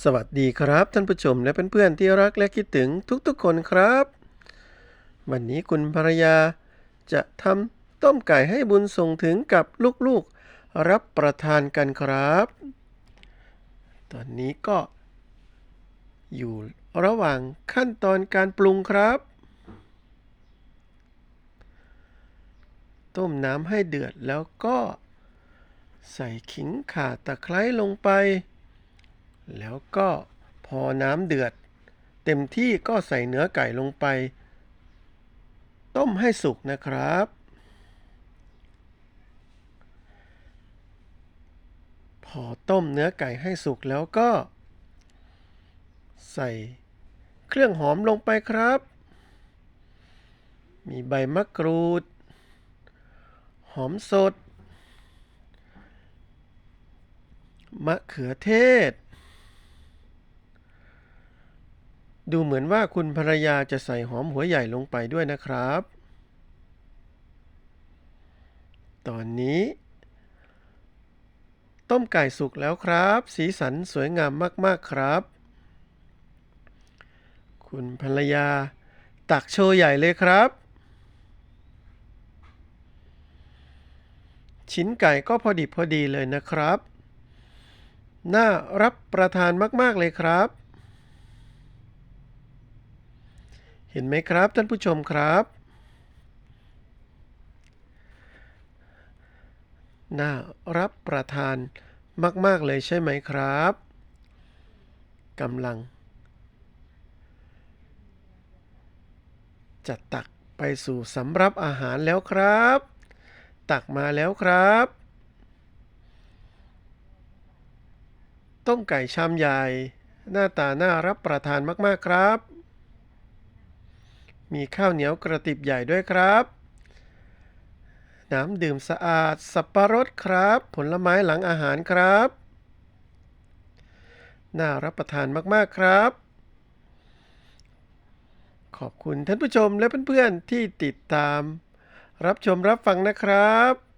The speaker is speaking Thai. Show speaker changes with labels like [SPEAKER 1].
[SPEAKER 1] สวัสดีครับท่านผู้ชมและเพื่อนๆที่รักและคิดถึงทุกๆคนครับ วันนี้คุณภรรยาจะทำต้มไก่ให้บุญส่งถึงกับลูกๆรับประทานกันครับ ตอนนี้ก็ อยู่ระหว่างขั้นตอนการปรุงครับ ต้มน้ำให้เดือดแล้วก็ ใส่ขิงข่าตะไคร้ลงไป แล้วก็พอน้ำเดือด เต็มที่ก็ใส่เนื้อไก่ลงไป ต้มให้สุกนะครับ พอต้มเนื้อไก่ให้สุกแล้วก็ ใส่เครื่องหอมลงไปครับ มีใบมะกรูด หอมสด มะเขือเทศ ดูเหมือนว่าคุณภรรยาจะใส่หอมหัวใหญ่ลงไปด้วยนะครับ ตอนนี้ ต้มไก่สุกแล้วครับ สีสันสวยงามมาก ๆ ครับ คุณภรรยา ตักโชว์ใหญ่เลยครับ ชิ้นไก่ก็พอดิบพอดีเลยนะครับ น่ารับประทานมาก ๆ เลยครับ เห็นไหมครับท่านผู้ชมครับ น่ารับประทานมาก ๆ เลยใช่ไหมครับกำลัง จะตักไปสู่สำรับอาหารแล้วครับ ตักมาแล้วครับ ต้มไก่ชามใหญ่ หน้าตาน่ารับประทานมาก ๆ ครับ มีข้าวเหนียวกระติบใหญ่ด้วยครับ น้ำดื่มสะอาด สับปะรดครับ ผลไม้หลังอาหารครับ น่ารับประทานมากๆครับ ขอบคุณท่านผู้ชมและเพื่อนๆที่ติดตาม รับชมรับฟังนะครับ